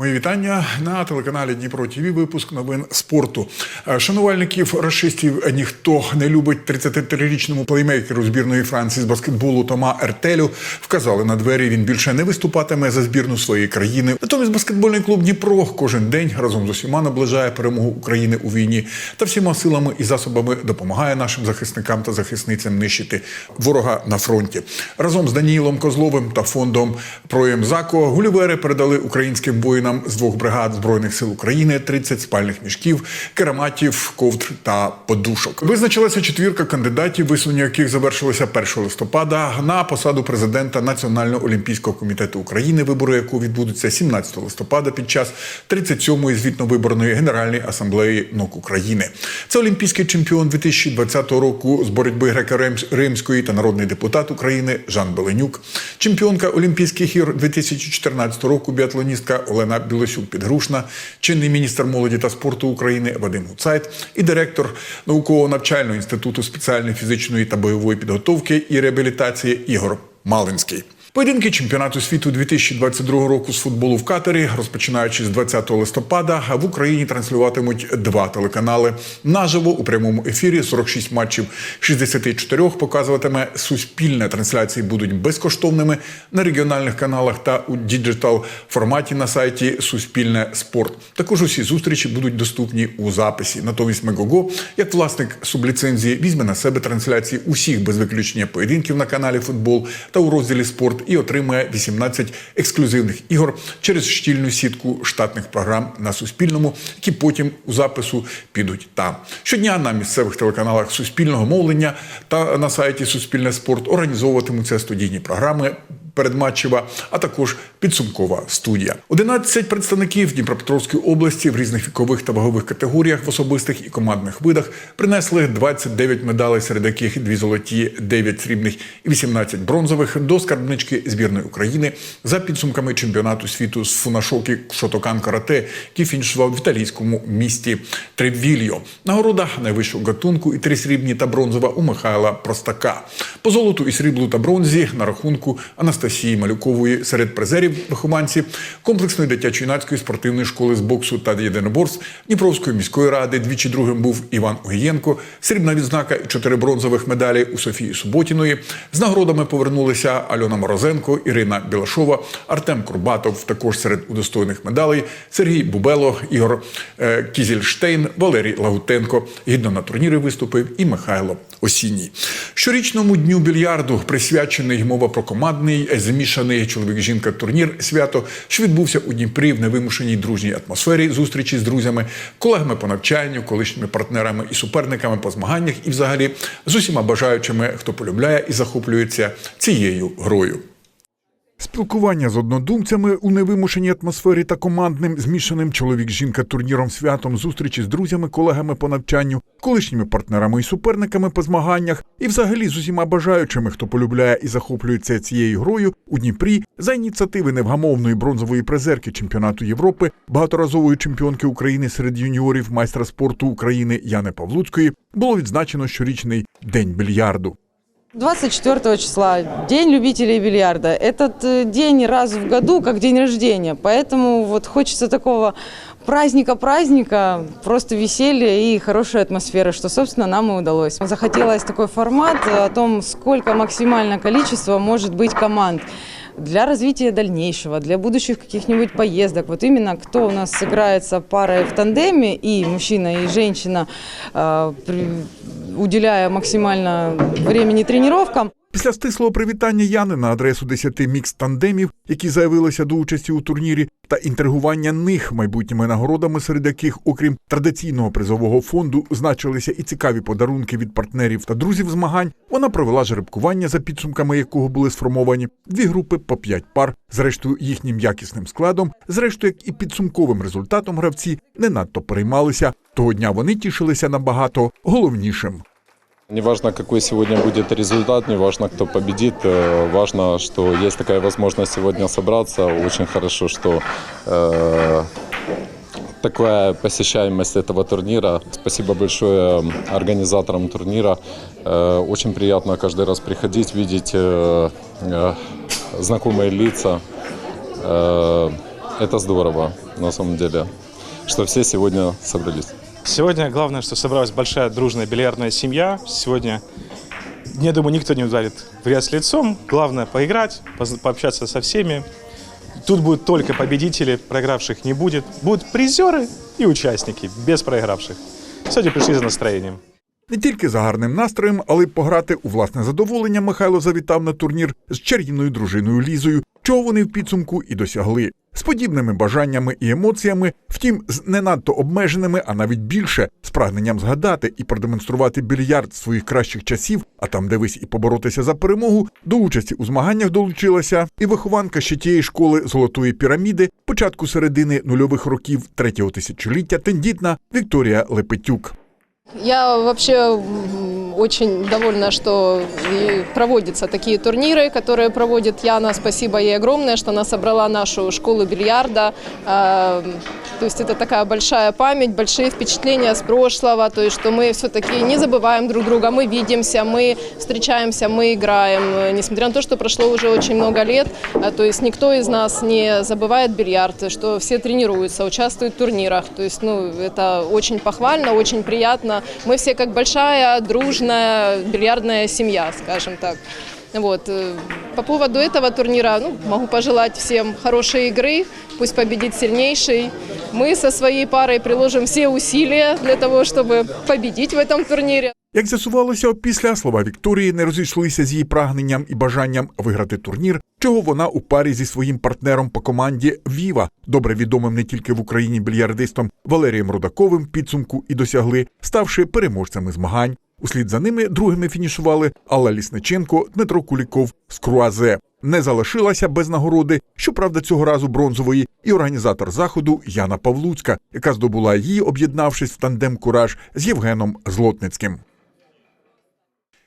Мої вітання на телеканалі Дніпро ТВ. Випуск новин спорту. Е, Шанувальників расистів ніхто не любить 33-річному плеймейкеру збірної Франції з баскетболу Тома Ертелю. Вказали на двері. Він більше не виступатиме за збірну своєї країни. Натомість баскетбольний клуб Дніпро кожен день разом з усіма наближає перемогу України у війні та всіма силами і засобами допомагає нашим захисникам та захисницям нищити ворога на фронті. Разом з Даніїлом Козловим та фондом Проємзако гулівери передали українським воїнам з двох бригад збройних сил України 30 спальних мішків, кераматів, ковдр та подушок. Визначилася четвірка кандидатів, висунення яких завершилося 1 листопада на посаду президента Національного олімпійського комітету України, вибори якого відбудуться 17 листопада під час 37-ї звітно-виборної Генеральної асамблеї НОК України. Це олімпійський чемпіон 2020 року з боротьби греко-римської та народний депутат України Жан Беленюк, чемпіонка Олімпійських ігор 2014 року біатлоністка Олена Білосюк Підгрушна, чинний міністр молоді та спорту України Вадим Гуцайт і директор науково-навчального інституту спеціальної фізичної та бойової підготовки і реабілітації Ігор Малинський. Поєдинки чемпіонату світу 2022 року з футболу в Катері, розпочинаючи з 20 листопада, в Україні транслюватимуть два телеканали. Наживо у прямому ефірі 46 матчів 64 показуватиме суспільне. Трансляції будуть безкоштовними на регіональних каналах та у діджитал форматі на сайті Суспільне спорт. Також усі зустрічі будуть доступні у записі. Натомість Мегого, як власник субліцензії, візьме на себе трансляції усіх без виключення поєдинків на каналі Футбол та у розділі Спорт і отримує 18 ексклюзивних ігор через щільну сітку штатних програм на Суспільному, які потім у запису підуть там. Щодня на місцевих телеканалах Суспільного мовлення та на сайті Суспільне спорт організовуватимуться студійні програми. Передматчева, а також підсумкова студія. 11 представників Дніпропетровської області в різних вікових та вагових категоріях в особистих і командних видах принесли 29 медалей, серед яких дві золоті, 9 срібних і 18 бронзових до скарбнички збірної України за підсумками чемпіонату світу з фунашоки Шотокан Карате, який фінішував в італійському місті Тревільо. Нагорода найвищого гатунку і три срібні та бронзова у Михайла Простака. По золоту і сріблу та бронзі на рахунку Анастасії Малюкової серед призерів вихованці комплексної дитячо-юнацької спортивної школи з боксу та єдиноборств Дніпровської міської ради. Двічі другим був Іван Огієнко, срібна відзнака і чотири бронзових медалі у Софії Суботіної. З нагородами повернулися Альона Морозенко, Ірина Білашова, Артем Курбатов. Також серед удостоєних медалей Сергій Бубело, Ігор е, Кізільштейн, Валерій Лагутенко. Гідно на турнірі виступив і Михайло Осінній. Щорічному дню більярду присвячений мова про командний змішаний чоловік-жінка турнір свято, що відбувся у Дніпрі в невимушеній дружній атмосфері зустрічі з друзями, колегами по навчанню, колишніми партнерами і суперниками по змаганнях, і взагалі з усіма бажаючими, хто полюбляє і захоплюється цією грою. Спілкування з однодумцями у невимушеній атмосфері та командним змішаним чоловік-жінка турніром святом зустрічі з друзями, колегами по навчанню, колишніми партнерами і суперниками по змаганнях, і взагалі з усіма бажаючими, хто полюбляє і захоплюється цією грою у Дніпрі за ініціативи невгамовної бронзової призерки чемпіонату Європи, багаторазової чемпіонки України серед юніорів майстра спорту України Яни Павлуцької було відзначено щорічний день більярду. 24 числа День любителей бильярда. Этот э, день раз в году, как день рождения. Поэтому вот хочется такого праздника-праздника, просто веселья и хорошей атмосферы, что, собственно, нам и удалось. Захотелось такой формат э, о том, сколько максимальное количество может быть команд для развития дальнейшего, для будущих каких-нибудь поездок. Вот именно кто у нас сыграется парой в тандеме, и мужчина, и женщина, при- уделяя максимально времени тренировкам, Після стислого привітання Яни на адресу 10 мікс-тандемів, які заявилися до участі у турнірі, та інтригування них майбутніми нагородами, серед яких, окрім традиційного призового фонду, значилися і цікаві подарунки від партнерів та друзів змагань, вона провела жеребкування, за підсумками якого були сформовані дві групи по п'ять пар. Зрештою, їхнім якісним складом, зрештою, як і підсумковим результатом гравці не надто переймалися. Того дня вони тішилися набагато головнішим. Неважно, какой сегодня будет результат, неважно, кто победит, э, важно, что есть такая возможность сегодня собраться. Очень хорошо, что э, такая посещаемость этого турнира. Спасибо большое организаторам турнира. Э, очень приятно каждый раз приходить, видеть э, э, знакомые лица. Э, это здорово, на самом деле, что все сегодня собрались. Сегодня главное, что собралась большая дружная бильярдная семья. Сегодня, я думаю, никто не ударит в грязь лицом. Главное поиграть, пообщаться со всеми. Тут будут только победители, проигравших не будет. Будут призеры и участники, без проигравших. Сегодня пришли за настроением. Не тільки за гарним настроєм, але й пограти у власне задоволення Михайло завітав на турнір з чарівною дружиною Лізою, чого вони в підсумку і досягли. З подібними бажаннями і емоціями, втім, з не надто обмеженими, а навіть більше, з прагненням згадати і продемонструвати більярд своїх кращих часів, а там дивись і поборотися за перемогу, до участі у змаганнях долучилася і вихованка ще тієї школи золотої піраміди, початку середини нульових років третього тисячоліття, тендітна Вікторія Лепетюк. Я вообще очень довольна, что проводятся такие турниры, которые проводит Яна. Спасибо ей огромное, что она собрала нашу школу бильярда. А, То есть это такая большая память, большие впечатления с прошлого, то есть что мы все-таки не забываем друг друга, мы видимся, мы встречаемся, мы играем. Несмотря на то, что прошло уже очень много лет, а, то есть никто из нас не забывает бильярд, что все тренируются, участвуют в турнирах. То есть ну, это очень похвально, очень приятно. Мы все как большая, дружная бильярдная семья, скажем так. Вот. э, По поводу этого турнира ну, могу пожелать всем хорошей игры, пусть победит сильнейший. Мы со своей парой приложим все усилия для того, чтобы победить в этом турнире. Як з'ясувалося опісля, слова Вікторії не розійшлися з її прагненням і бажанням виграти турнір, чого вона у парі зі своїм партнером по команді Віва, добре відомим не тільки в Україні більярдистом Валерієм Рудаковим, підсумку і досягли, ставши переможцями змагань. Услід за ними другими фінішували Алла Лісниченко, Дмитро Куліков з Круазе. Не залишилася без нагороди, щоправда, цього разу бронзової, і організатор заходу Яна Павлуцька, яка здобула її, об'єднавшись в тандем Кураж з Євгеном Злотницьким.